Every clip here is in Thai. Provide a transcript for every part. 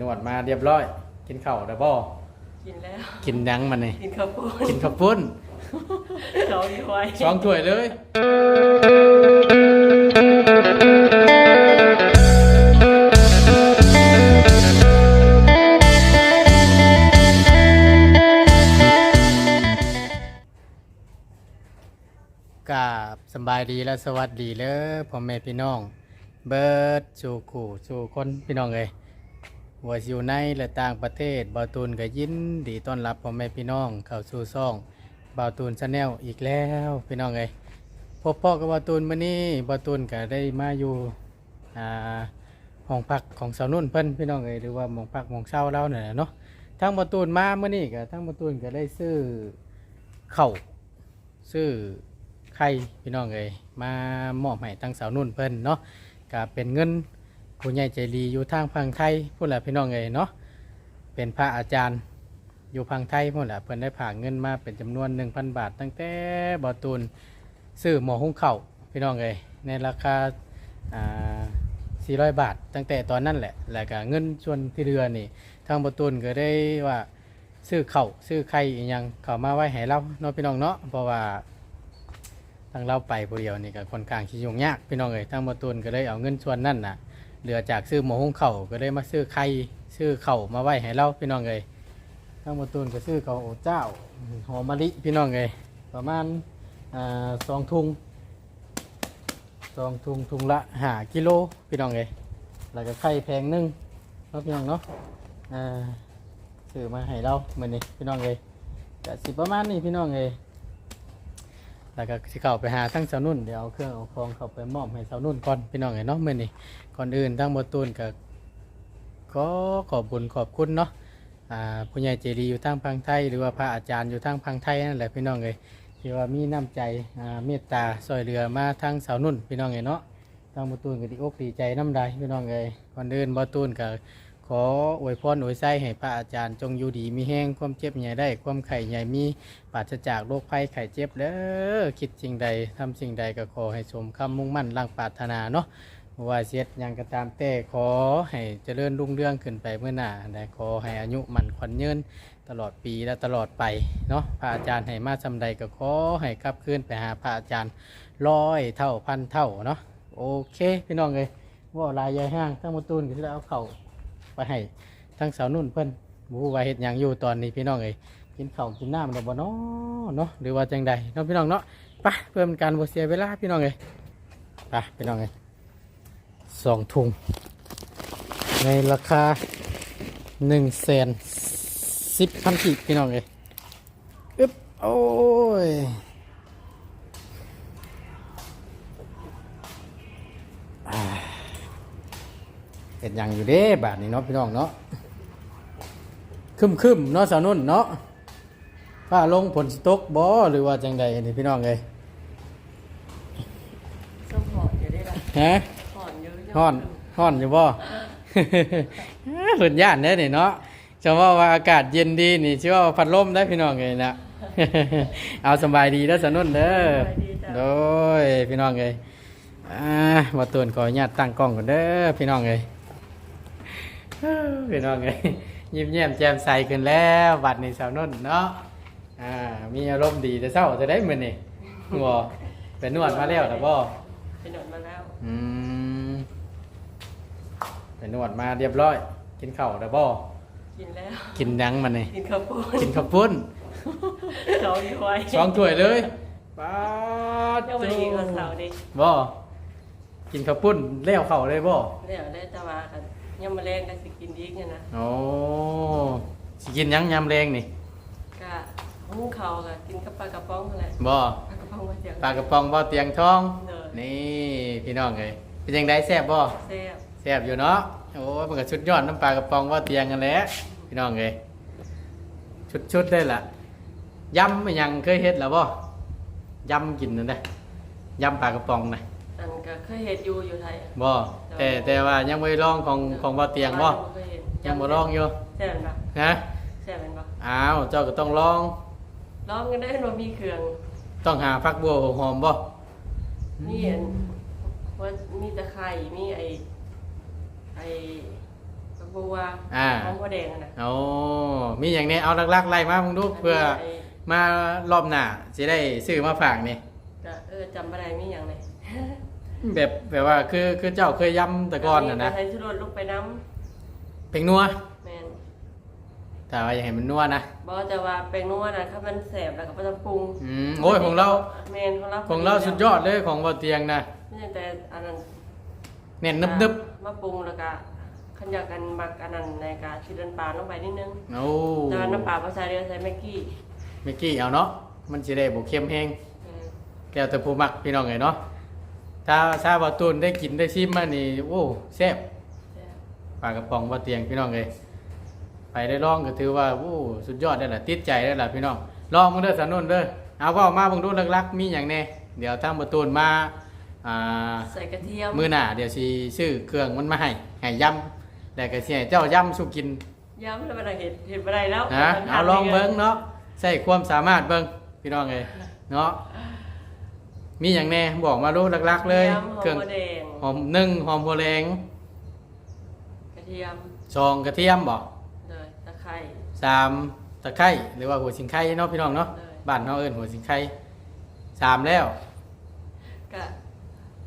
นวดมาเรียบร้อย กินข้าวได้บ่กินแล้ว กินหยังมันนี่กินข้าวปุ้นกินข้าวปุ้นสองถ้วยสองถ้วยเลยกราบสำบายดีและสวัสดีเลยพ่อแม่พี่น้อง เบิร์ดสู่ขู่สู่คนพี่น้องเลย ว่าอยู่ในและต่างประเทศบาวตูนก็ยินดีต้อนรับพ่อแม่พี่น้องเข้าสู่ซ่องบาวตูนชาแนลอีกแล้วพี่น้องเลยพบพ่อกับบาวตูนมื้อนี้บาวตูนก็ได้มาอยู่อ่าห้องพักของสาวนุ่นเพิ่นพี่น้องเลยหรือว่าหมองพักหมองเช่าเราเนี่ยแหละเนาะทั้งบาวตูนมามื้อนี้ก็ทั้งบาวตูนก็ได้ซื้อเข้าวซื้อไข่พี่น้องเอ้ยมามอบให้ทั้งสาวนุ่นเพิ่นเนาะก็เป็นเงิน ผู้ใหญ่ใจดีอยู่ทางพังไทยพูดแหละพี่น้องเอ้ยเนาะเป็นพระอาจารย์อยู่พังไทยพูดแหละเพิ่นได้ผ่าเงินมาเป็นจำนวน 1,000 บาท ตั้งแต่บอตูนซื้อหมอหุงเข้าพี่น้องเอ้ยในราคาอ่า400 บาท ตั้งแต่ตอนนั้นแหละแล้วก็เงินส่วนที่เหลือนี่ ทางบอตูนก็ได้ว่าซื้อเข้าซื้อไข่อีหยังเข้ามาไว้ให้เราเนาะพี่น้องเนาะเพราะว่าทางเราไปผู้เดียวนี่ก็ค่อนข้างที่ยุ่งยากพี่น้องเอ้ยทางมาตุนก็เลยเอาเงินส่วนนั่นน่ะ เหลือจากซื้อหมูหุงเข่าวก็เลยมาซื้อไข่ซื้อเข่าวมาไว้ให้เราพี่น้องเอ้ยทางมาตุนก็ซื้อเข่าวเจ้าหอมมะลิพี่น้องเอ้ยประมาณอ่าสองทุงสองทุงทุงละหากิโลพี่น้องเอ้ยแล้วก็ไข่แพงหนึงเนาะพี่น้องเนาะอ่าซื้อมาให้เราเหมือนนี้พี่น้องเอ้ยก็สิประมาณนี้พี่น้องเอ้ย แล้วก็สิเข้าไปหาทั้งสาวนุ่นเดี๋ยวเอาเครื่องเอาของเข้าไปมอบให้สาวนุ่นก่อนพี่น้องไอ้เนาะมื้อนี้ก่อนอื่นทั้งบตูนก็ขอขอบคุญขอบคุณเนาะอ่าผู้ใหญ่ใจดีอยู่ทางพังไทย หรือว่าพระอาจารย์อยู่ทางพังไทยนั่นแหละพี่น้องเอ้ยที่ว่ามีน้ำใจอ่าเมตตาซอยเรือมาทางสาวนุ่นพี่น้องเอ้ยเนาะทางบตูนก็ดีอกดีใจน้ำใดพี่น้องเอ้ยก่อนอื่นบตูนก็ ขออวยพรอวยไส้ให้พระอาจารย์จงอยู่ดีมีแห้งความเจ็บใหญ่ได้ ความไข่ใหญ่มีปราศจากโรคภัยไข้เจ็บเด้อคิดสิ่งใดทำสิ่งใดก็ขอให้สมคำมุ่งมั่นร่างปรารถนาเนาะว่าเสียดยังก็ตามแต่ขอให้เจริญรุ่งเรืองขึ้นไปเมื่อหน้าและขอให้อายุมันขวัญยืนตลอดปีและตลอดไปเนาะพระอาจารย์ให้มาสำใดก็ขอให้กลับคืนไปหาพระอาจารย์ร้อยเท่าพันเท่าเนาะโอเคพี่น้องเลยว่าลายใหญ่ห้างทั้งมตูนก็จะเอาเข่า ให้ทั้งสาวนุ่นเพิ่นบูว่าเฮ็ดหยังอยู่ตอนนี้พี่น้องเอ้ยกินข้าวกินน้ำแล้วบ่เนาะเนาะหรือว่าจังใดเนาะพี่น้องเนาะไปเพื่อเป็นการบ่เสียเวลาพี่น้องเอ้ยไปพี่น้องเอ้ยสองถุงในราคาหนึ่งแสนสิบพันกีบพี่น้องเอ้ยอึ๊บโอ้ย เห็นยังอยู่เด้บาทนี้เนาะพี่น้องเนาะคึมคึมๆเนาะสาวนุ่นเนาะฟ้าลงผลสตกบ่หรือว่าจังใดนี่พี่น้องเลยส้มหอนอยู่ได้ละฮะหอนอยู่ฮ้อนฮ้อนอยู่บ่ เพิ่นย่านเด้นี่เนาะจะว่าว่าอากาศเย็นดีนี่ชื่อว่าพัดลมได้พี่น้องเลยนะ เอาสำบายดีเด้อสาวนุ่นเด้อโดยพี่น้องเลยอ่ามาตวนขออนุญาตตั้งกล้องก่อนเด้อพี่น้องเลย พี่น้องเลยยิ้มแย้มแจ่มใสขึ้นแล้วบัดนี้สาวนุ่นเนาะอ่ามีอารมณ์ดีแต่เศร้าจะได้มือนี่หัวเป็นนวดมาแล้วแต่บ่ไปนอนมาแล้วอืมเป็นนวดมาเรียบร้อย กินข้าวแต่บ่กินแล้วกินหยังมันนี่กินข้าวปุ้นกินข้าวปุ้นสองถ้วยสองถ้วยเลยป้าดเจ้าวันนี้ก็เสาร์ดิบ่กินข้าวปุ้นเลี้ยวข้าวเลยบ่แล้วได้ตะวากัน ยังมาแรงกันสิกินอีกเนี่ยนะโอ้สิกินหยังยำแรงนี่ก็หุ้งเขาวก็กินกับปลากระป๋องนั่นแหละบ่ปลากระป๋องมาจากปลากระป๋องบ่เตียงทอง เนอะนี่พี่น้องเอ้ยเป็นยังไงแซ่บบ่ แซ่บแซ่บอยู่เนาะ โอ้ยมันก็ชุดยอดน้ำปลากระป๋องว่าเตียงกันแหล้วพี่น้องเอ้ยชุดชุดได้ละยำไม่ยังเคยเฮ็ดแล้วบ่ยำกินนั่นได้อยำปลากระป๋องน่ะ อันก็เคยเห็ดอยู่อยู่ไทยบ่แต่แต่ว่ายังไม่ลองของของบ่เตียงบ่เคยเห็ดยังบ่ลองอยู่แซ่บเป็นปะนะแซ่บเป็นปะอ้าวเจ้าก็ต้องลองลองกันได้ว่ามีเครื่อง ต้องหาฟักบัวหอมๆบ่มีอันว่ามีตะไคร่มีไอไอตะโบบัวอ่าหอมหัวแดงอะนะโอ้มีอย่างนี้เอาลักๆไล่มามึงดูเพื่อไอ้มารอบหน้าจะได้ซื้อมาฝากนี่ก็เออจำอะไรมีอย่างไร แบบแบบว่าคือคือเจ้าเคยย้ำแต่ก่อนน่ะนะใช้ชุดรถลูกไปน้เพลงนัวำแมนแต่ว่าอย่าให้มันนัวนะบอกจะว่าเป็นนัวนะถ้ามันแสบแล้วก็บ่ต้องปรุงอืมโอ้ยของเราแมนของเราของเราสุดยอดเลยของบ่เตียงนะไม่ใช่แต่อันนั้นเน้นนึบมาปรุงแล้วก็ขันอยากกันมักอันนั้นในกาชิดน้ำปลาลงไปนิดนึงๆโอ้แต่ว่าน้ำปลาภาษาเดียวใส่แม็กกี้เมื่อกี้เอาเนาะมันสิได้บ่เค็มแฮงเออแก้วแต่ผู้มักพี่น้องไงเนาะ ถ้าถ้าบ่ตูนได้กินได้ชิมมานี่โอ้แซ่บแซ่บปลากระป๋องบ่เตียงพี่น้องเอ้ยไปได้ลองก็ถือว่าโอ้สุดยอดได้ล่ะติดใจได้ล่ะพี่น้องลองมึงเด้อสานุ่นเด้อเอาเว้ามาเบิ่งดูลักๆมีหยังแน่เดี๋ยวทางบ่ตูนมาอ่าใส่กระเทียมมื้อหน้าเดี๋ยวสิซื้อเครื่องมันมาให้ให้ยำแล้วก็สิให้เจ้ายำสุกินย้ำแล้วมันเห็ดเห็ดอะไรแล้วนะมันเอาทำลองให้เบิ้งเนาะใส่ความสามารถเบิ้งพี่น้องเลยเนาะ มีอย่างแน่บอกมาดูหลักๆ เลยย้ำหอเครื่องมหัวแดงหอมนึ่งหอมหัวแรงกระเทียมซองกระเทียมบอกเลยตะไคร้สามตะไคร้หรือว่าหัวสิงไข่เนาะพี่น้องเนาะเลยบ้านเฮาเอิ้นหัวสิงไข่สามแล้วกะ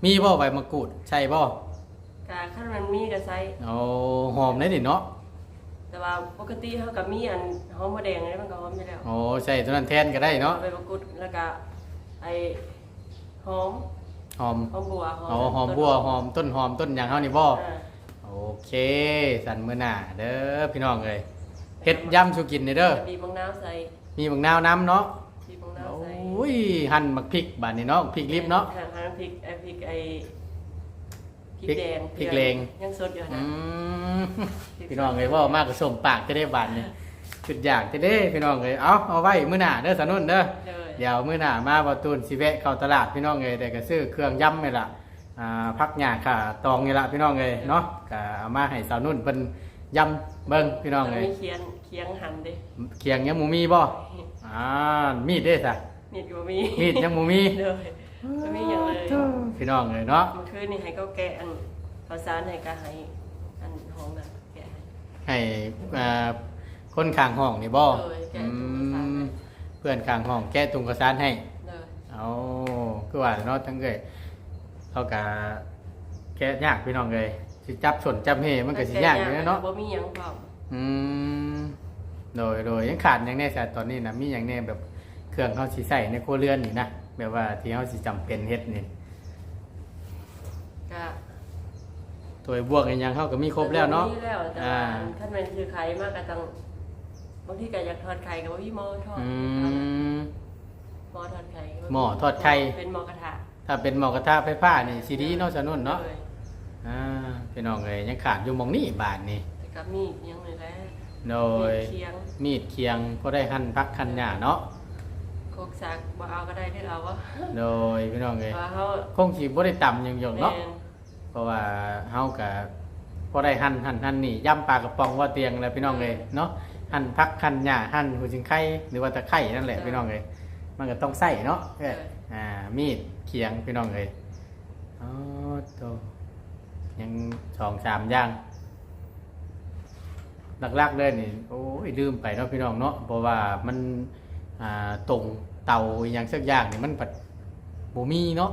มีบ่ใบมะกรูดใช่บ่กะขั้นมันมีกระไซเอาหอมได้ดิเนาะแต่ว่าปกติเขากับมีอันหอมหัวแดงนี่มันก็หอมอยู่แล้วโอ้ใส่ตัวนั้นแทนก็ได้เนาะใบมะกรูดแล้วก็ไอ หอมหอมหอมบัวอ๋อหอมบัวหอมต้นหอมต้นหยังเฮานี่บ่อ่าโอเค สันมื้อหน้าเด้อพี่น้องเอ้ยเฮ็ดยำสุกินนี่เด้อบีบมะนาวใส่มีบักนาวน้ำเนาะบีบมะนาวโอใส่้ยหั่นมักพริกบาดนี้เนาะพริกลิบเนาะหั่นหั่นพริกไอพริกไอพริกพริกแดงพริกแดง ยังสดอยู่อืนะมพี่น้องเอ้ยเว่ามากกับสมปากจะได้บาดนี่จุดอยากจะได้พี่น้องเอ้ยเอาเอาไว้มื้อหน้าเด้อสนุนเด้อ เลย เดี๋ยวมื้อหน้ามาบ่ตูนสิแวะเข้าตลาดพี่น้องเอ้ยได้ก็ซื้อเครื่องยำนี่ล่ะอ่าผักหญ้าข่าตองนี่ล่ะพี่น้องเอ้ยเนาะก็เอามาให้สาวนุ่นเพิ่นยำเบิ่งพี่น้องเอ้ยมีเคียงเคียงหั่นดิเคียงยังหมูมีบ่อ่ามีดเด้ซะมีดก็บ่มีมีดยังหมูมีเลยไม่มีอย่างเลยพี่น้องเอ้ยเนาะเมื่อคืนนี่ให้เขาแกะอันข้าวสารให้ก็ให้อันหอมน่ะแกะให้ให้อ่าคนข้างห้องนี่บ่เออแกะอืถุงกระสานมให้เพื่อนข้างห้องแก้ตุงกระสานให้ เลยเอาคือว่าเนาะทั้งเอ้ยเขากะแก้ยากพี่น้องเอ้ยสิจับสนจับเฮมันก็สิยากอยู่แล้วเนาะบ่มีหยังพร้อมอืมโดยโดยยังขาดหยังแน่แต่ตอนนี้นะมีหยังแน่แบบเครื่องเขาสิใส่ในครัวเรือนนี่นะแบบว่าที่เขาสิจำเป็นเฮ็ดนี่ก็ตัวบวกอีหยังเขาก็มีครบแล้วเนาะ มีแล้วแต่อ่าว่าคันแม่นคือไข่มากก็ต้อง บางทีก็อยากทอดไข่ก็บ่มีหม้อทอดอืม หม้อทอดไข่ก็บ่หม้อทอดไข่ เป็นหม้อกระทะถ้าเป็นหมอกระทะไฟฟ้านี่สีดีเนาะสนุนเนาะลยอ่าพี่น้องเอ้ยยังขาดอยู่หมองนี่บาทนี่แต่ก็มีอีกอยังเลยแหละโดยมีเคียงมีดเคียงก็ได้หั่นพักหั่นหญ้าเนาะโคกสักบ่เอาก็ได้ที่เอาวะโดยพี่น้องเอ้ยว่าเฮาคงสิบ่ได้ต่ำหยังหยงเนาะ แม่นเพราะว่าเฮาก็พอได้หั่นหั่นหั่นนี่ย่ำปลากระป๋องว่าเตียงแล้วพี่น้องเอ้ยเนาะ หั่นพักหั่นหญ้าหั่นหูจิงไข่หรือว่าตะไคร้นั่นแหละพี่น้องเอ้ยมันก็ต้องใส่เนาะเอ้ยอ่ามีดเคียงพี่น้องเอ้ยอ๋อโตยังสองสามอย่างหลักๆเลยนี่โอ้ยลืมไปเนาะพี่น้องเนาะเพราะว่ามันอ่าตรงเตาอหย่างสักอย่างนี่มันปัดบ่มีเนาะ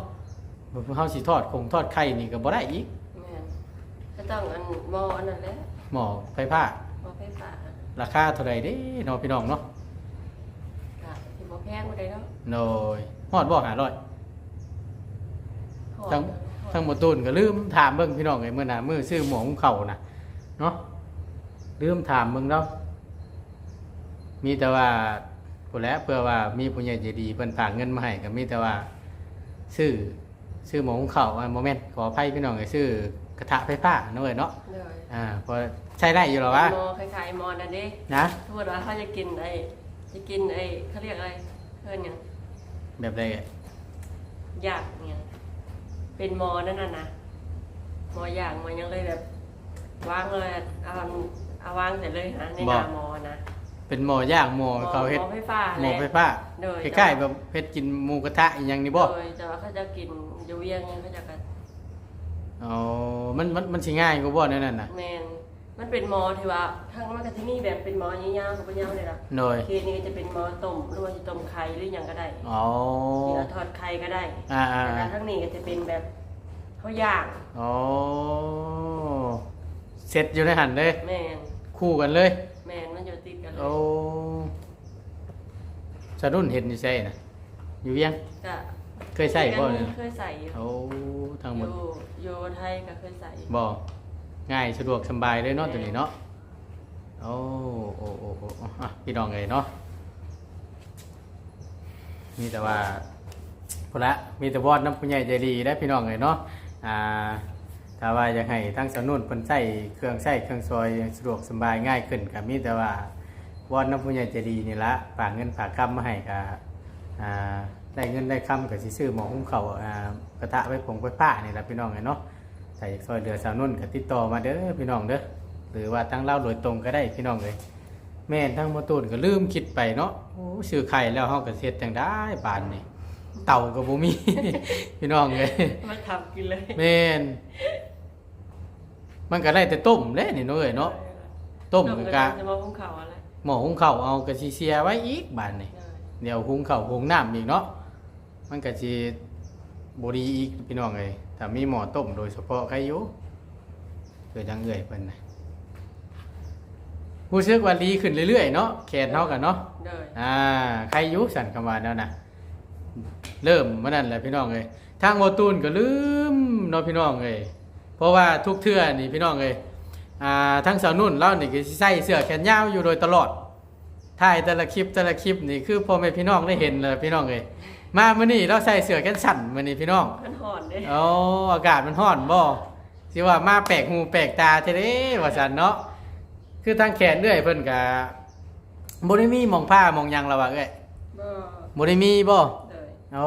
เฮาสิทอดคงทอดไข่นี่ก็บ่ได้อีกแม่นก็ต้องอันหม้ออันนั้นแหละหม้อไฟฟ้าหม้อไฟฟ้า ราคาเท่าใดเด้เนาะพี่น้องเนาะก็สิบ่แพงบ่ได้เนาะโดยฮอดบ่500หอมทั้งทั้งหมดตูนก็ลืมถามเบิ่งพี่น้องไอ้มื้อหน้ามื้อซื้อหมูของเขาน่ะเนาะลืมถามเบิ่งเนาะมีแต่ว่าผู้แลเพื่อว่ามีผู้ใหญ่ใจดีเพิ่นฝากเงินมาให้ก็มีแต่ว่าซื้อซื้อหมูของเขาอ่าบ่แม่นขออภัยพี่น้องไอ้ซื้อ กระทะไฟฟ้าเนาะเอ้ยเนาะเลยอ่าพอใช้ได้อยู่หรอวะหม้อคล้ายๆหม้อนั่นเด้นะสมมุติว่าเขาจะกินไอ้จะกินไอ้เขาเรียกอะไรเพิ่นหยังแบบใดอะยากเนี่ยเป็นหม้อนั่นน่ะนะหม้อย่างมันยังเลยแบบวางเลยเอาเอาวางเสร็จเลยนะในหน้าหม้อนะเป็นหม้อย่างหม้อเขาเฮ็ดหม้อไฟฟ้าหม้อไฟแหละฟ้าโดยคล้ายๆแบบเฮ็ดกินหมูกระทะอีหยังนี่บ่โดยแต่ว่าเขาจะกินอยู่เวียงเขาจะกัน อ๋อมันมันมันสิง่ายกว่าบ่แนั่นน่ะแมนมันเป็นหมอที่ว่าทางมันก็ที่นี่แบบเป็นหมอยาวๆกับยาวเลยล่ะโดยเคสนี้ก็จะเป็นหมอต้มหรือว่าจะต้มไข่หรือหยังก็ได้อ๋อที่เราทอดไข่ก็ได้อ่าอ่าแต่อ่าทางนี้ก็จะเป็นแบบเขาย่างอ๋อเสร็จอยู่ในหันเลยแม่นคู่กันเลย แม่นมันอยู่ติดกันเลยโอ้สะดุ้นเห็นอยู่ใช่นะอยู่ยังก็ เคยใส่บ่เนี่ยเคยใส่อยู่โอ้ทางหมอดยู่อยู่ไทยก็เคยใส่บ่ง่ายสะดวกสำบายเลยเนาะตัวนี้เนาะโอ้โอ้โอ้โอ้โอ้อะพี่น้องเลยเนาะมีแต่ว่าพอละมีแต่วอดน้ำผู้ใหญ่ใจดีได้พี่น้องเลยเนาะอ่าถ้าว่าอยากให้ทั้งสนุนเพิ่นใส่เครื่องใส่เครื่องซอยสะดวกสำบายง่ายขึ้นก็มีแต่ว่าวอดน้ำผู้ใหญ่ใจดีนี่ละฝากเงินฝากคำมาให้ก็อ่า ได้เงินได้คำก็สิซื้อหมอหุ้มเขาวอ่ากระทะไว้ผงไว้ป้านี่ละพี่น้องเลยเนาะใส่ซอยเดือสาวนุ่นก็ติดต่อมาเด้อพี่น้องเด้อหรือว่าทั้งเล่าโดยตรงก็ได้พี่น้องเลยแม่นทั้งมอตูนก็ลืมคิดไปเนาะโอ้ซื้อไข่แล้วเฮาก็เฮ็ดจังได้บานนี่เต่าก็บ่มี พี่น้องเลยมาทำกินเลยแม่นมันก็ได้แต่ต้มแหละนี่เนาะเอ้ยเนาะต้มก็กะจะมาหุ้มข่าวอะไรหม้อหุงข้าวเอาก็สิเสียไว้อีกบานนี่ได้เดี๋ยวหุงข้าวหุงน้ำอีกเนาะ มันก็สิบ่ดีอีกพี่น้องเอ้ยถ้ามีหม้อต้มโดยเฉพาะใครอยู่เกิดจังเอื่อยเพิ่นนะผู้ซึกว่าดีขึ้นเรื่อยๆเนาะแขนเท่ากันเนาะได้อ่าใครอยุสันคำว่าแล้วนะเริ่มเมื่อนั้นแหละพี่น้องเลยทางโมตูนก็ลืมเนาะพี่น้องเลยเพราะว่าทุกเทื่อนี่พี่น้องเลยอ่าทั้งสาวนุ่นเล่านี่ก็สิใส่เสื้อแขนยาวอยู่โดยตลอดถ่ายแต่ละคลิปแต่ละคลิปนี่คือพ่อแม่พี่น้องได้เห็นเลยพี่น้องเลย มามื้อนี้เราใส่เสื้อแขนสั้นมื้อนี้พี่น้องมันห่อนเด้โอ้อากาศมันร้อนบ่สิว่ามาแปลกหูแปลกตาเท่เด้ว่าซั่นเนาะคือทางแขนเรื่อยเพิ่นก็บ่ได้มีหมองผ้าหมองหยังแล้วว่าเอ้ยบ่บ่ได้มีบ่ได้โอ้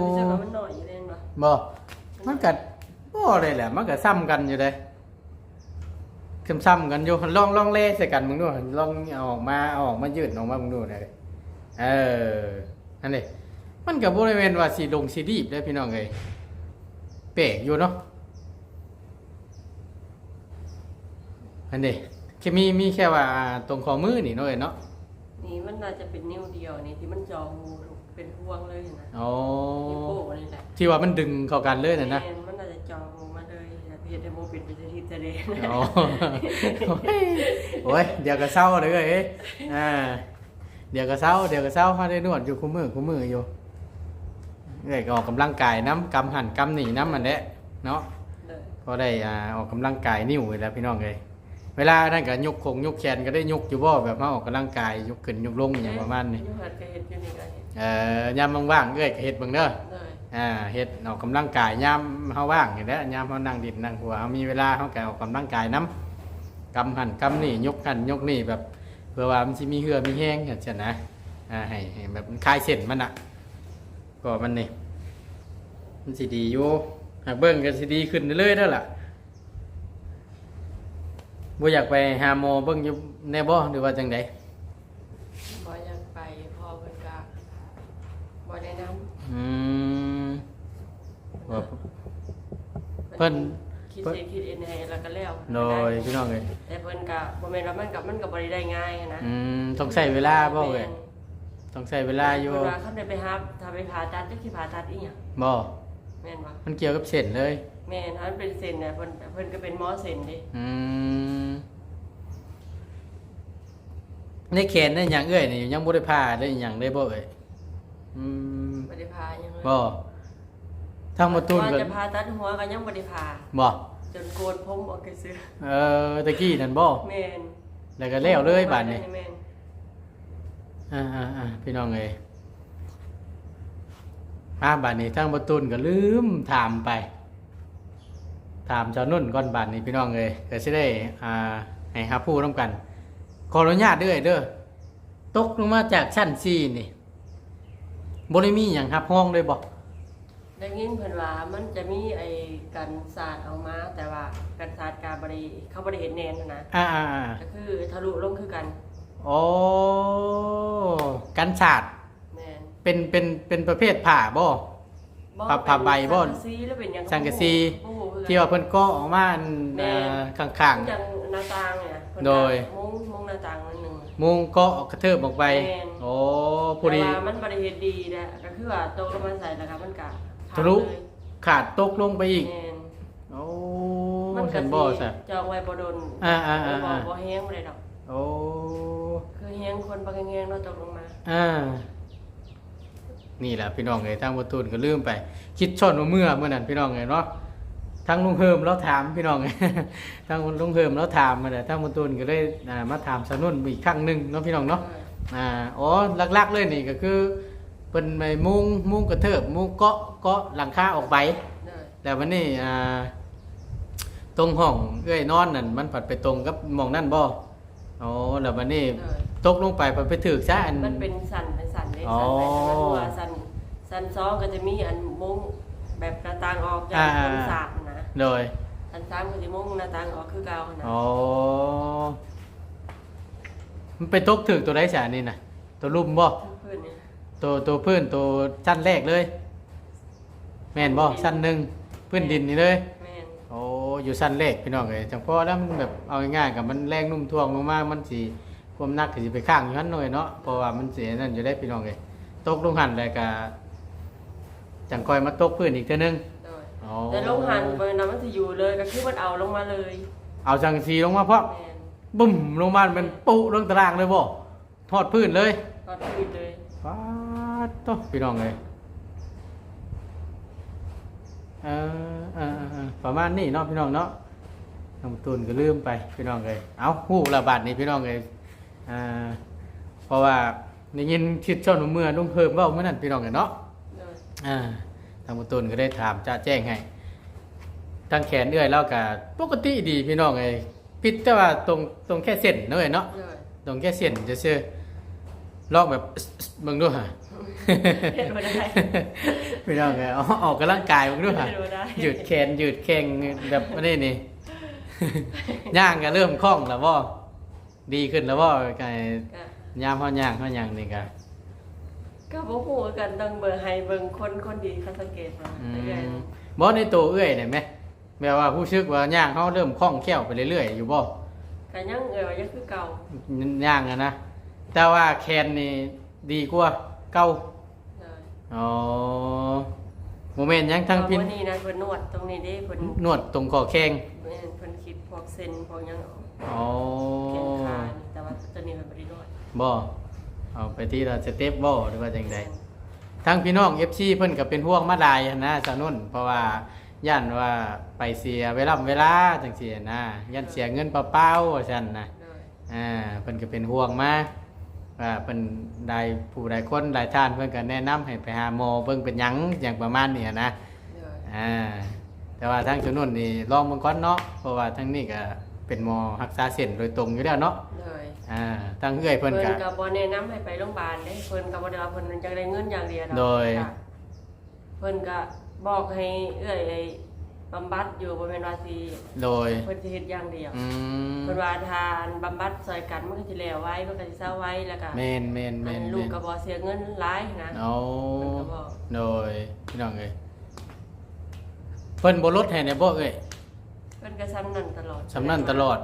ไม่ใช่ว่ามันหน่อยอยู่เล่นบ่บ่มันก็บ่เลยแหละมันก็ซ้ำกันอยู่เด้ซ้ำๆกันอยู่ลองลองเล่ใส่กันมึงดูลองเอาออกมาเอาออกมายืดออกมามึงดูได้เอออันนี้ มันก็บ่ได้แม่นว่าสิลงสิรีบเด้อพี่น้องเอ้ยแปลกอยู่เนาะอันนี้แค่มีมีแค่ว่าตรงข้อมือนี่เนาะเอ้ยเนาะนี่มันน่าจะเป็นนิ้วเดียวนี่ที่มันจองงูเป็นพวงเลยนะอ๋อนิ้วโป้งนี่แหละที่ว่ามันดึงเข้ากันเลยน่ะนะแม่มันน่าจะจองงูมาเลยแต่เพียงแต่โมเป็นเป็นทิศทะเลอ๋อโอ้ยเดี๋ยวก็เศร้าเลยเอ้ยอ่าเดี๋ยวก็เศร้าเดี๋ยวก็เศร้าเขาได้นวดอยู่คู่มือคู่มืออยู่ เอ้ยก็ออกกำลังกายน้ำกำหันกำหนีน้ำมันแหละเนาะเลยก็ได้อ่าออกกำลังกายนิ้วไปแล้วพี่น้องเลยเวลานั่นก็ยกคงยกแขนก็ได้ยกอยู่บ่แบบมาออกกำลังกายยกขึ้นยกลงอย่างประมาณนี้ยูหัดก็เห็ดอยู่นี่ก็เห็ดเอ่อยามว่างๆเอ้ยก็เฮ็ดเบิ่งเด้อเลยอ่าเฮ็ดออกกำลังกายยามเฮาว่างนี่แหละยามเฮานั่งดินนั่งหัวเฮามีเวลาเฮาก็ออกกำลังกายนํกำหันกำนี่ยกหันยกนี่แบบเพื่อว่ามันสิมีเหือมีแห้งจังซี่นะอ่าให้ให้แบบมันคลายเส้นมันน่ะ ก็มันนี่มันสิดีอยู่หากเบิ่งก็สิดีขึ้นเรื่อยๆเด้อล่ะบ่อยากไปหาหมอเบิ่งอยู่แน่บ่หรือว่าจังไดบอยังไปพอเพิ่นก็บอแนะนอืมว่าำเพิ่น คิดเองคิดเองให้แล้วก็แล้วโดยพี่น้องเอ้ยแต่เพิ่นก็บ่แม่นว่ามันกับมันก็บ่ได้ได้ง่ายนะอืมต้องใช้เวลาบ่เว้ย ต้องใช้เวลาอยู่เพิ่นว่าคันได้ไปหาถ้าไปผ่าตัดจักสิผ่าตัดอีหยังบ่แม่นบ่มันเกี่ยวกับเส้นเลย แม่นถ้ามันเป็นเส้นเนี่ยเพิ่นเพิ่นก็เป็นหมอเส้นเดิอืมในแขนในหยังเอ้ยนี่ยังบ่ได้ผ่าได้หยังได้บ่เอ้ยอืมบ่ได้ผ่าหยังเลยบ่ทางมาตูนว่าก็จะผ่าตัดหัวก็ยังบ่ได้ผ่าบ่จนโกนผมออกไปซื้อเออตะกี้นั่นบ่แม่นแล้วก็แล้วเลยบาดนี้แม่น อ่าๆๆพี่น้องเอ้ยมาบาดนี้ทางมาตูนก็ลืมถามไป ถามเจ้านุ่นก่อนบาดนี้พี่น้องเอ้ยก็สิได้อ่าให้หาผู้นํกัน ขออนุญาตเด้อเด้อตกลงมาจากชั้น4นี่บ่ได้มีหยังรับห้องเลยบ่ได้ยินเพิ่นว่ามันจะมีไอ้กันศาสตร์ออกมา แต่ว่ากันศาสตร์กาบ่ได้เขาบ่ได้เห็นแน่นนะอ่าก็คือทะลุลงคือกันๆ โอ้กันศาสตร์แม่นเป็นเป็นเป็นประเภทผ่าบ่ ผ้าผ้าใบบ่ สังกะสีหรือเป็นหยังสังกะสีบ่ฮู้คือกันที่ว่าเพิ่นก็ออกมาอันแม่อ่าข้างจังหน้าต่างเนี่ยเพิ่นโดยมุ้งมุ้งหน้าต่างนิดนึงมุงเก็กระเทิบออกไปแม่น โอ้ผู้ดี แต่ว่ามันบริเหตุดีนะก็คือว่าโตลงมาใส่แล้วก็มันกะทะลุ ขาดตกลงไปอีก แม่นโอ้มันฉัก็นสิบ่ซะ จองไว้บ่โดนอ่าอ่าอ่าบ่อ่าบ่แห้งบ่ได้ดอก โอ้คือ แห้งคนบ่แห้งๆเนาะตกลงมาอ่านี่แหละพี่น้องเอ้ยทางประตูนก็ลืมไป คิดชอนว่าเมื่อเมื่อนั้นพี่น้องเอ้ยเนาะทางลุงเฮิมเราถามพี่น้องเอ้ยทางลุงเฮิมเราถามมาแต่ทางประตูนก็เลยอ่ามาถามสนุ่นอีกครั้งหนึ่งเนาะพี่น้องเนาะอ่าอ๋อหลักๆเลยนี่ก็คือเป็นไม้มุงมุงกระเทิบมุงเกาะเกาะหลังคาออกไปเด้อแล้ววันนี้อ่าตรงห้องเอ้ยนอนนั่นมันผัดไปตรงกับหมองนั่นบ่อ๋อแล้ววันนี้เด้อ ตกลงไปผัดไปถึกซะอัน มันเป็นสันเป็นสันเด้อ๋อสันไปสันว่าสันสันซองก็จะมีอันมุ้งแบบหน้าต่างออกจากอ่า คนสาดนะโดยสันสามก็จะมุ้งหน้าต่างออกคือเก่านะอ๋อมันไปตกถึกตัวไดสานี่น่ะ ตัวลุ่มบ่เพื่อนเนี่ยตัวตัวพื้นตัวชั้นแรกเลย แม่นบ่ชั้นหนึ่งพื้นดินนี่เลย แม่นโอ้อยู่ชั้นแรกพี่น้องเอ้ยจังพอแล้วมันแบบเอาง่ายๆกับมันแรงนุ่มท่วงลงมามันสิ ความหนักก็สิไปข้างอยู่หั่นหน่อยเนาะเพราะว่ามันสินั่นอยู่ได้พี่น้องเอ้ยตกลงหันแล้วก็จังคอยมาตกพื้นอีกเทื่อนึงโดยอ๋อแต่ลงหันไปนะมันจะอยู่เลยก็คือมันเอาลงมาเลยเอาจังสีลงมาเพราะแม่นบุ้มลงมาเป็นปุลงตารางเลยบ่ทอดพื้นเลยก็พื้นเลยว้าดโตพี่น้องเลยเออเออเออเออประมาณนี้เนาะพี่น้องเนาะน้ำตุนก็ลืมไปพี่น้องเลยเอาหูระบาดนี่พี่น้องเลย อ่าเพราะว่าได้ยินคิดช่อนเมื่อลุงเพิ่มเว่าเมื่อนั้นพี่น้องเลยเนาะโดยอ่าทางมุตุนก็ได้ถามจะแจ้งให้ทางแขนเอื้อยแล้วก็ปกติดีพี่น้องเลยพิดแต่ว่าตรงตรงแค่เส้นเนาะเอ้ยเนาะโดยตรงแค่เส้นจะเชื่อลอกแบบเบิ่งดูฮะ เห็นบ่ได้พี่น้องเลยเอาออกกำลังกายเบิ่งดูฮะ เห็นบ่ได้ยืดแขนยืดแข้งแบบนี้นี่ ย่างก็เริ่มคล่องแล้วบ่ ดีขึ้นแล้วบ่ไก่ก็ยามเฮาย่างเฮาย่างนี่ก็ ก็บ่ฮู้กันต้องเบิ่งให้เบิ่งคนคนดีเขาสังเกตมาอืเรื่อยมบ่ในตัวเอื้อยเนี่ยแม่แม่ว่าผู้ชึกว่าย่างเฮาเริ่มคล่องแคล่วไปเรื่อยๆอยู่บ่ๆก็ยังเอ่ยว่ายังคือเก่าย่างอะนะแต่ว่าแขนนี่ดีกว่าเก่าโดยอ๋อโมเมนต์ยังทั้งพินวันนี้นะเพิ่นนวดตรงนี้เด้เพิ่นนวดตรงคอแข้งแม่นเพิ่นคิดพวกเส้นพวกหยังออก อ๋อแขนขานี่แต่ว่าตัวนี้มันบ่ได้นวดบ่เอาไปที่เราสเต็ปบ่หรือว่าจังไดทั้งพี่น้อง FC เพิ่นก็เป็นห่วงมาหลายหั้นนะสาวนุ่น เพราะว่าย่านว่าไปเสียเวลาเวลาจังซี่นะย่านเสียเงินเปล่าๆว่าซั่นนะโดยอ่าเพิ่นก็เป็นห่วงมาว่าเพิ่นได้ผู้ใดคนหลายท่านเพิ่นก็แนะนำให้ไปหาหมอเบิ่งเป็นหยังอย่างประมาณนี้นะโดยอ่าแต่ว่าทางชนวนนี่ลองเบิ่งก่อนเนาะเพราะว่าทางนี้ก็เป็นหมอรักษาเส้นโดยตรงอยู่แล้วเนาะโดย อ่าทางเอื้อยเพิ่นเพิ่ก็นก็บ่แนะนำให้ไปโรงพยาบาลเด้เพิ่นก็บ่ได้ว่าเพิ่นอยากได้เงินอย่างเดียวดอกโดย จ้ะเพิ่นก็บอกให้เอื้อยไอ้บำบัดอยู่บ่แม่นว่าสิโดยเพิ่นสิเฮ็ดอย่างเดียว อืมเพิ่นว่าทานบำบัดซอยกันมันก็สิแล้วไว้มันก็สิเศร้าไว้แล้วก็แม่นแม่นอัแม่นนลูกก็บ่เสียเงินหลายนะเอาเพิ่นก็บอกโดยพี่น้องเอ้ยเพิ่นบ่ลดให้ได้บ่เอ้ยเพิ่นก็ซ้ำนั่นตลอด สำนั้นตลอด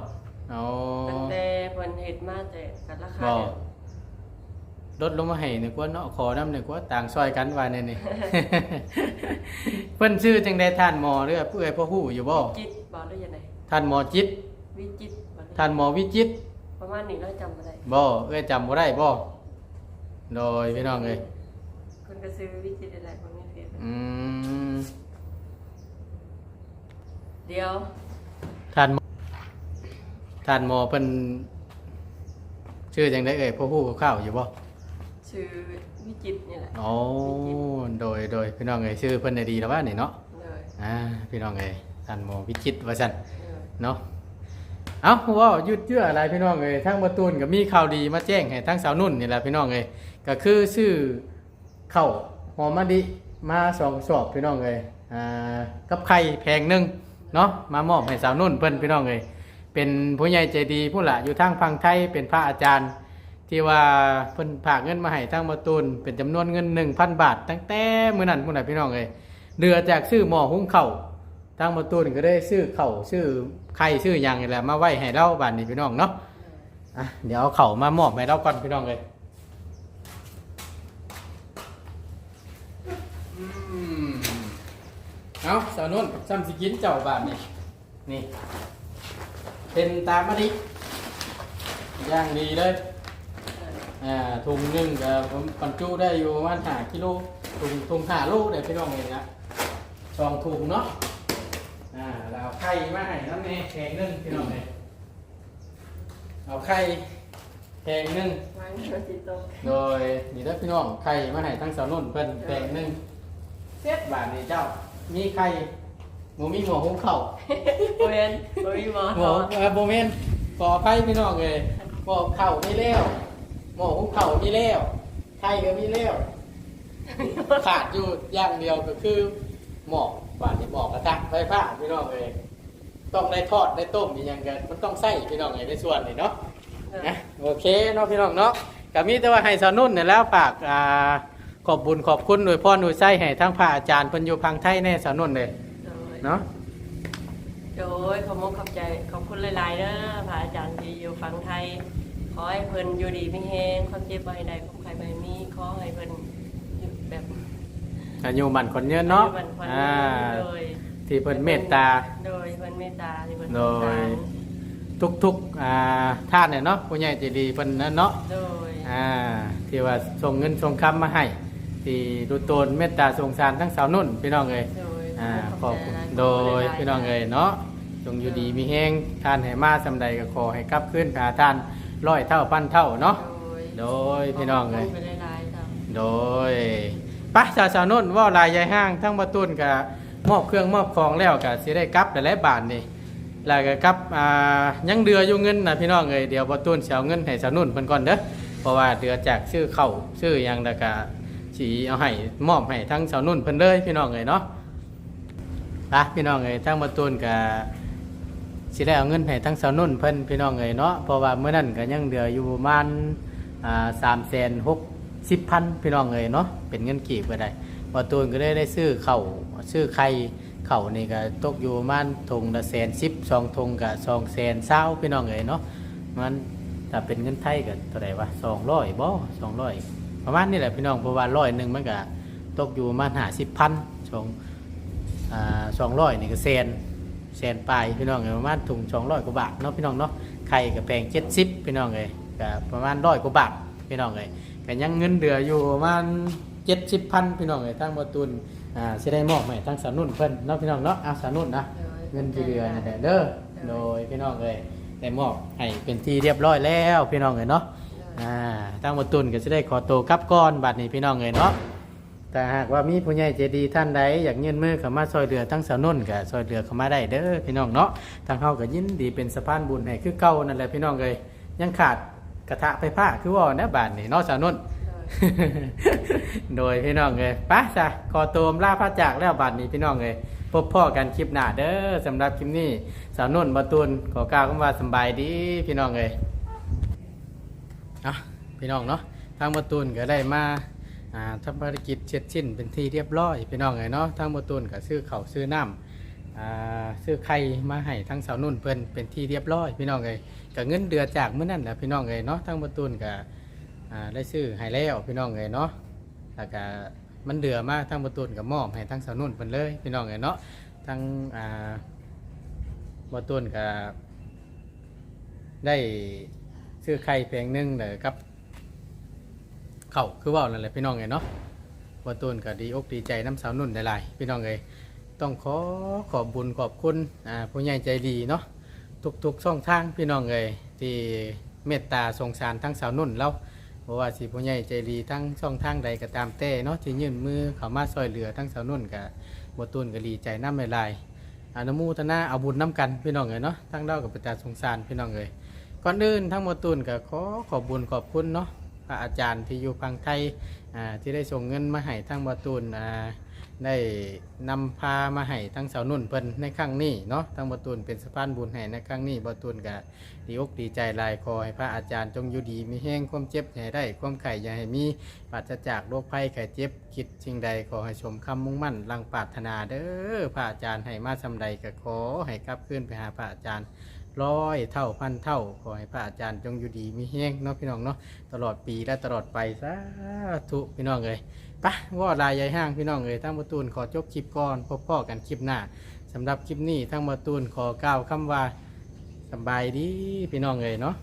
เอาตั้งแต่เพิ่นเฮ็ดมาแต่ก็ราคาบ่เดิมลดลงมาให้นึกว่าเนาะขอน้ำนึกว่าต่างซอยกันว่าแน่นี่ เพิ่นชื่อจังได๋ท่านหมอหรือเพื่อให้พ่อฮู้อยู่บ่วิจิตรบ่หรือยังไงท่านหมอจิตวิจิตรบ่หรือท่านหมอวิจิตรประมาณนี้เราจำบ่ได้บ่เอ้ยจำบ่ได้บ่โดยพี่น้องเอ้ยเพิ่นก็ซื้อวิจิตรอะไรบ่มีเฟซอืมเดี๋ยวท่านหมอ ท่านหมอเพิ่นชื่อจังได๋เอ่ยพ่อฮู้คร่าวๆอยู่บ่ชื่อวิจิตรนี่แหละอ๋อโดยโดยพี่น้องเอ้ยชื่อเพิ่นได้ดีแล้วว่านี่เนาะเลยอ่าพี่น้องเอ้ยท่านหมอวิจิตรว่าซั่นเลยเนาะเอ้าเว่ายืดเยื้ออะไรพี่น้องเอ้ยทั้งประตูนก็มีข่าวดีมาแจ้งให้ทั้งสาวนุ่นนี่แหละพี่น้องเอ้ยก็คือชื่อข้าวหอมมะดิมาสองสอบพี่น้องเอ้ยอ่ากับไข่แพงหนึงเนาะมามอบให้สาวนุ่นเพิ่นพี่น้องเอ้ย เป็นผู้ใหญ่ใจดีผู้ละอยู่ทางพังไทยเป็นพระอาจารย์ ที่ว่าเพิ่นฝากเงินมาให้ทั้งประตูนเป็นจำนวนเงิน 1,000 บาท ตั้งแต่มื้อนั้นพุ่นน่ะพี่น้องเอ้ยเรือจากซื้อหม้อหุงข้าวทางบ่ตูนก็ได้ซื้อข้าวซื้อไข่ซื้อหยังนี่แหละมาไว้ให้เราบัดนี้พี่น้องเนาะอะเดี๋ยวเอาข้าวมามอบให้เราก่อนพี่น้องเลยอืมเอาสาวนุ่นซ้ำสิกินเจ้าบาดนี่นี่ เป็นตามมะลิย่างดีเลยอ่าถุงหนึ่งก็ผมบรรจุได้อยู่ประมาณห้ากิโลถุงถุงห้าโลได้พี่น้องเองนะสองถุงเนาะอ่าแล้วเอาไข่มาให้น้ำเนแขงหนึ่งพี่น้องเองเอาไข่แขงหนึ่งวางโดนติดตกโดยนี่ได้อพี่น้องไข่มาให้ทั้งสาวนุ่นเพิ่นแขงหนึ่งเจ็ดบาทนี่เจ้ามีไข่ หมูมีหมูหุงข้าวเวนบริมอหมูเออโบเมนขอไข่พี่น้องเลยบอกข้าวมีแล้วหมูหุงข้าวมีแล้วไข่ก็มีแล้วขาดอยู่อย่างเดียวก็คือหมอกบาดนี่หมอกกระทะไฟฟ้าพี่น้องเลยต้องได้ทอดได้ต้มอีกอย่างกันมันต้องใส่พี่น้องเลยในส่วนนี่เนาะนะโอเคเนาะพี่น้องเนาะกับมีแต่ว่าให้สาวนุ่นเนี่ยแล้วฝากอ่าขอบบุญขอบคุณโดยพ่อหนุ่ยไส้ให้ทั้งพระอาจารย์เพิ่นอยู่พังไทยแน่สาวนุ่นเลย เนาะโดยขอบมกขอบใจขอบคุณหลายๆเด้อพระอาจารย์ที่อยู่ฝั่งไทย ขอให้เพิ่นอยู่ดีไม่แห้งความเจ็บบ่ให้ใดความใครบ่ให้มีขอให้เพิ่นอยู่แบบอายุมันคนเยอะเนาะปัจจุบันควันอ่าโดยที่เพิ่นเมตตา โดยเพิ่นเมตตาที่เพิ่นโดสงยสารทุกๆอ่าท่านเนี่ยเนาะผู้ใหญ่ใจดีเพิ่นนั่นเนาะโดยอ่าที่ว่าส่งเงินส่งคำมาให้ที่ดูตนเมตตาสงสารทั้งสาวนุ่นพี่น้องเอ้ย โดยอ่าขอบคุณใจหลายๆ โดยพี่น้องเอ้ยเนาะจงอยู่ดีมีแห้งทานให้มาสำใดก็ขอให้กลับขึ้นหาทานร้อยเท่าพันเท่าเนาะโดยโดยพี่น้องเอ้ยขบคุณไปหลายๆจ้ะโดยปะสาวสาวนุ่นว่าลายยายห้างทั้งประตุนกับมอบเครื่องมอบของแล้วกับสิได้กลับแต่ละบาทนี่แล้วก็กลับอ่ายังเดืออยู่เงินนะพี่น้องเอ้ยเดี๋ยวประตุนเสียเงินให้สาวนุ่นเพิ่นก่อนเด้อเพราะว่าเดือจากชื่อเข้าชื่อหยังแล้วก็สีเอาให้มอบให้ทั้งสาวนุ่นเพิ่นเลยพี่น้องเอ้ยเนาะ ปะพี่น้องเอ้ยทั้งประตุนกับสิได้เอาเงินให้ทั้งสาวนุ่นเพิ่นพี่น้องเอ้ยเนาะเพราะว่าเมื่อนั้นก็ยังเดืออยู่ประมาณอ่าสามแสนหกสิบพันพี่น้องเลยเนาะเป็นเงินกีบก็ได้พอตูนก็ได้ได้ซื้อเข่าซื้อไข่เข่านี่ก็ตกอยู่ประมันทงละแสนสิบสองทงกับสองแสนเศร้าพี่น้องเลยเนาะมันถ้าเป็นเงินไทยก็เท่าไหร่วะสองร้อยบ่สองร้อยประมาณนี้แหละพี่น้องเพราะว่าร้อยหนึ่งมันก็ตกอยู่ประมาณห้าสิบพันสอง อ่าสองร้อยนี่ก็แสนแสนปลายพี่น้องเลยประมาณถุงสองร้อยกว่าบาทเนาะพี่น้องเนาะไข่กับแพงเจ็ดสิบพี่น้องเลยก็ประมาณร้อยกว่าบาทพี่น้องเลยก็ยังเงินเดืออยู่ประมาณเจ็ดสิบพันพี่น้องเลยทั้งบตุนอ่าสิได้มอบให้ทั้งสาวนุ่นเพิ่นเนาะพี่น้องเนาะเอาสาวนุ่นนะโดยเงินที่เดือนี่นแหละเด้อโดยพี่น้องเลยได้มอบให้เป็นที่เรียบร้อยแล้วพี่น้องเลยเนาะอ่าทั้งบตุนก็จะได้ขอตัวกลับก้อนบัดนี้พี่น้องเลยเนาะ แต่หากว่ามีผู้ใหญ่ใจดีท่านใดอยากเงินมือเข้ามาซอยเดือทั้งสาวนุ่นก็ซอยเดือเข้ามาได้เด้อพี่น้องเนาะทางเฮาก็ยินดีเป็นสะพานบุญให้คือเก่านั่นแหละพี่น้องเลยยังขาดกระทะไฟฟ้าคือว่านะบาดนี้เนาะสาวนุ่นโดยพี่น้องเลยป้าจ้ะขอตัวลาพระจากแล้วบัดนี้พี่น้องเลยพบพ่อกันคลิปหน้าเด้อสำหรับคลิปนี้สาวนุ่นบาตูนขอกล่าวคำว่าสบายดีพี่น้องเลยอะพี่น้องเนาะทางบาตูนก็ได้มา อ่าทำภารกิจเสร็จสิ้นเป็นที่เรียบร้อยพี่น้องเลยเนาะทางบาตูนก็ซื้อเข้าวซื้อน้ำอ่าซื้อไข่มาให้ทั้งสาวนุ่นเพิ่นเป็นที่เรียบร้อย พี่น้องเลยก็เงินเดือนจากเมื่อนั้นแหละพี่น้องเลยเนาะทางบาตูนก็อ่าได้ซื้อให้แล้วพี่น้องเลยเนาะแล้วก็มันเดือมากทั้งประตูนกับมอบให้ทั้งสาวนุ่นเพิ่นเลยพี่น้องเลยเนาะทั้งอ่าประตูนกับได้ซื้อไข่แพงหนึงเลยกับ เข่าคือว่านั่นแหละพี่น้องเลยเนาะประตูนก็ดีอกดีใจน้ำสาวนุ่นหลายๆพี่น้องเลยต้องขอขอบบุญขอบคุณอ่าผู้ใหญ่ใจดีเนาะทุกๆช่องทางพี่น้องเลยที่เมตตาสงสารทั้งสาวนุ่นแล้วเพราะว่าสิผู้ใหญ่ใจดีทั้งช่องทางใดก็ตามแต่เนาะที่ยื่นมือเข้ามาซอยเหลือทั้งสาวนุ่นกับบตุนก็ดีใจน้ำลายๆอนุโมทนาเอาบุญน้ำกันพี่น้องเลยเนาะทั้งเรากับประชาสงสารพี่น้องเลยก่อนอื่นทั้งบตุนก็ขอขอบบุญขอบคุณเนาะ ระอาจารย์ที่อยู่พังไทยที่ได้ส่งเงินมาให้ทั้งบตุนได้นำพามาให้ทั้งสาวนุ่นเพิ่นในครั้งนี้เนาะทั้งบตูนเป็นสะพานบุญให้ในครั้งนี้บตูนก็ดีอกดีใจลายขอให้พระอาจารย์จงอยู่ดีมีแห้งความเจ็บอย่าให้ได้ความไข่อย่าให้มีปราศจากโรคภัยไข้เจ็บคิดสิ่งใดขอให้ชมคำมุ่งมั่นลังปรารถนาเด้อพระอาจารย์ให้มาสำใดก็ขอให้กลับขึ้นไปหาพระอาจารย์ ร้อยเท่าพันเท่า ขอให้พระอาจารย์จงอยู่ดีมีแห้งเนาะพี่น้องเนาะตลอดปีและตลอดไปสาธุพี่น้องเลยปะว่าลายใหญ่ห้างพี่น้องเลยทั้งมาตูนขอจบคลิปก่อนพบพ่อกันคลิปหน้าสำหรับคลิปนี้ทั้งมาตูนขอกล่าวคำว่าสบายดีพี่น้องเลยเนาะ